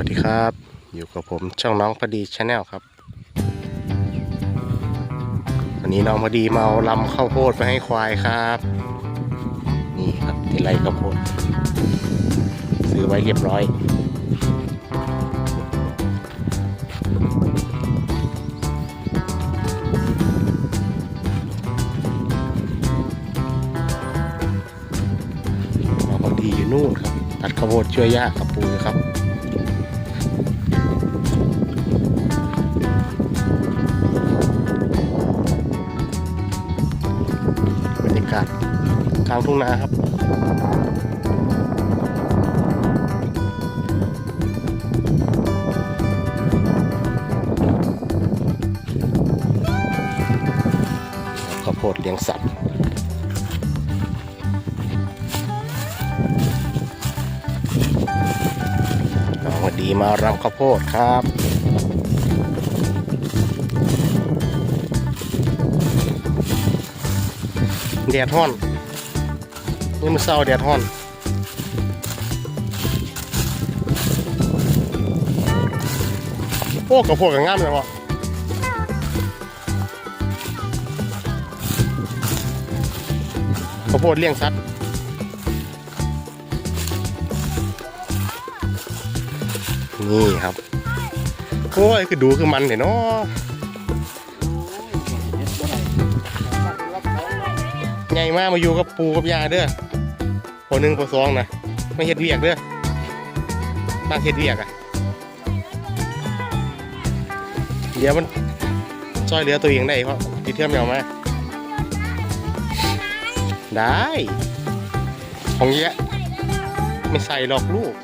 วัสดีครับ อยู่กับผมช่องน้องพอดีชาแนลครับ วันนี้น้องพอดีมาเอาลำข้าวโพดไปให้ควายครับ นี่ครับที่ไรข้าวโพด ซื้อไว้เรียบร้อย น้องพอดีอยู่นู่นครับ ตัดข้าวโพดช่วยย่ากับปูครับ กลางทุ่งนาครับข้าวโพดเลี้ยงสัตว์สวัสดีมารำข้าวโพดครับแดดฮ้อน นี่มันเศร้าแดดฮ้อนโอ้กับพวกกับงามเลยวะข้าวโพดเลี้ยงสัตว์นี่ครับโอ้ยคือดูคือมันเลยเนาะ ใหญ่มากมาอยู่กับปูกับยาเด้อพอหนึ่งพอสองนะไม่เฮ็ดเวียกเด้อบ้างเฮ็ดเวียกอะเดี๋ยวมันช่วยเหลือตัวเองได้เพราะดีเทียมยาวมาได้ ของเยอะไม่ใส่หรอกลูก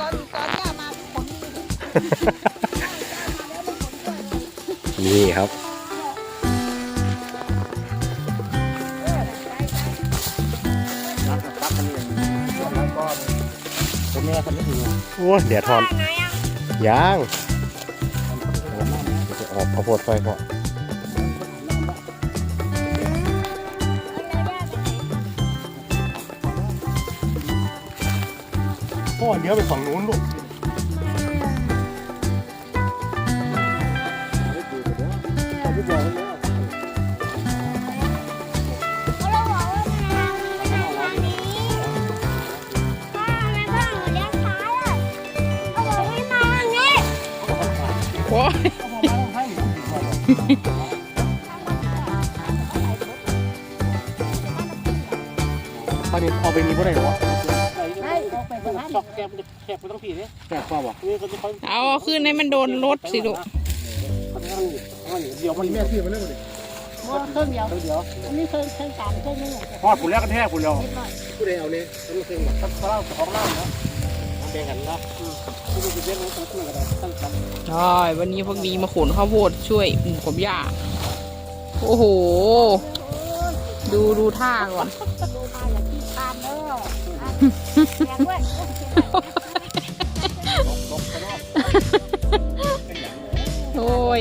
ตอนตอนย่ามาทุกค นนี่นี่ครับตัดตัดกันเลยแล้วก็ตัวแม่คนนี้อยู่โอ้ยแดดทอนไงอะยางเดี๋ยวจะออกข้าวโพดไฟเพาะพ่อเดี๋ยวไปฝั่งนู้นลูก บอกว่าทางทางนี้ถ้าไม่ว่างเลี้ยงช้าอะเขาบอกให้มาทางนี้โอ้ยตอนนี้เอาไปนี้ก็ได้หรอให้ออกไปคนละชอกแคบแคบไปต้องผีเนี่ยแคบกว่าบ่นี่เขาจะเขาเอาขึ้นให้มันโดนรถสิลูก เขาจะทำอยู่ เดี๋ยวมันแม่ที่มาเรื่องเลยเครื่องเดียวเดี๋ยวอันนี้เครื่องเครื่องสามเครื่องนึงอะพอดผุนแล้วกันแท้ผุนแล้วนิดหน่อยผู้ใดเอาเนี่ยต้องเซ็งแบบตั้งเล่าของเล่าเนาะแบ่งกันนะผู้ใดจะเลี้ยงน้องตั้งกันตั้งกันใช่วันนี้พวกนี้มาขนข้าวโพดช่วยหมูกับย่าโอ้โห ดูดูท่าก่อนดูมาอย่าขี้คานเด้ออะแข็งด้วยตกไปนอกโอ้ย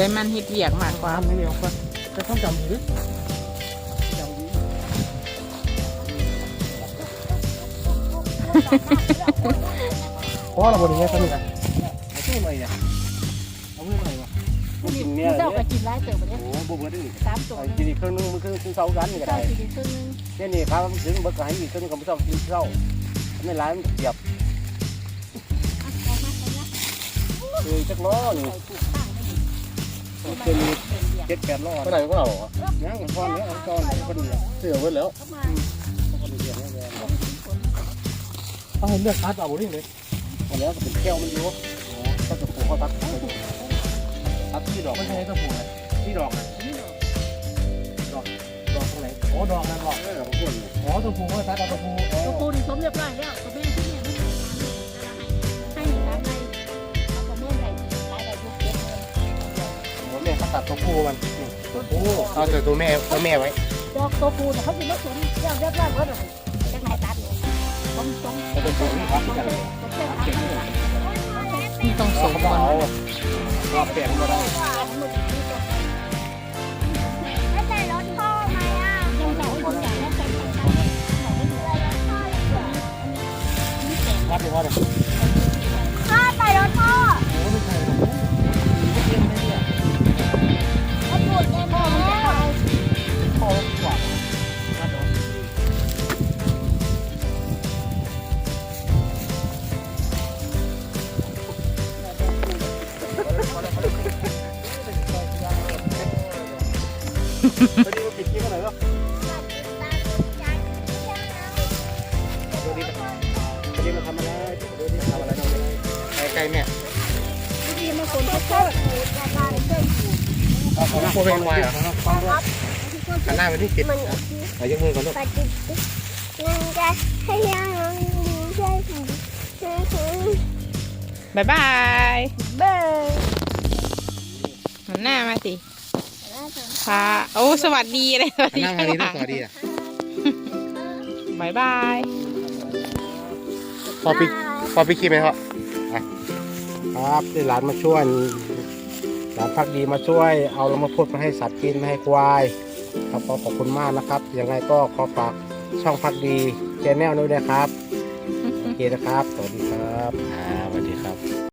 เลยมันเฮ็ดเวียกมากกว่าทำไม่เร็วก็จะต้องจำดีจำดีเพราะเราบนนี้สนุกอะเอาขึ้นมาอะเอาขึ้นมาอะกินเนี่ยเจ้าก็กินร้ายเติบไปเนี่ยโอ้บุบกันดิสามตัวกินอีกครึ่งนึงมันคือคือเสากันนี่ก็เจ้าได้กินครึ่งนึงเนี่ยนี่ครับถึงเบิกให้อีกครึ่งก็ไม่ต้องกินเสาไม่ร้ายมันเสียบอะออกมาเลยนะคือจักล้อนี่ ใส่ถูกข้างไม่ดีเป็นเบียร์เจ็ดแปดล้อเท่าไหร่ก็เราเนี่ยมันก้อนเนี่ยก้อนก็ดีเสือไว้แล้วเข้ามาก็ดีเนี่ยเอาเลือกคัดเอาบุรีเลยวันนี้ก็เป็นแก้วมันอยู่ก็จะปลูกเขาตัดตัดที่ดอกไม่ใช่ก็ปลูกที่ดอกดอกดอกตรงไหนโอ้ดอกนั่นหรอกเออของคนอ๋อตัวผูก็ตัดเอาตัวผูตัวปูนี่สมเรียบร้อยแล้วตัวแม่ที่เนี่ยไม่ ตัดตัวผูมันโอ้เอาแต่ตัวแม่ตัวแม่ไว้ดอกตัวปูเนี่ยเขาจะมาสนเรียบเรียบร้อยหมดเลยจะไหนตัดเนี่ยสมสมตัวผูนี่ครับที่กันเลยสมเส้นทางนี่ต้องส่งเขาบว่าแปลงก็ได้ มาทำอะไรพอดีมาทำอะไรทำอะไรใกลๆเนี่ยดีมาคนเขาชอบขูดแต่บ้านเพื่อนขูดเอาของพวกเป็นวายเหรอฟังด้วยหันหน้าไปที่ปิดมันเอายกมือก่อนลูกนั่นจะให้ยังดีใช่ไหมคือบายบายบอร์หันหน้ามาสิค่ะโอ้ สวัสดีเลยสวัสดีข้างดีหลังสวัสดีอะบายบาย พอปิดพอปิดคลิปไหมครับอะครับที่หลานมาช่วยหลานพักดีมาช่วย เอาลงมาพูดมาให้สัตว์กินไม่ให้ควายครับขอขอบคุณมากนะครับยังไงก็ขอฝากช่องพักดีแชนแนลด้วยนะครับโอเคนะครับสวัสดีครับอ่าสวัสดีครับ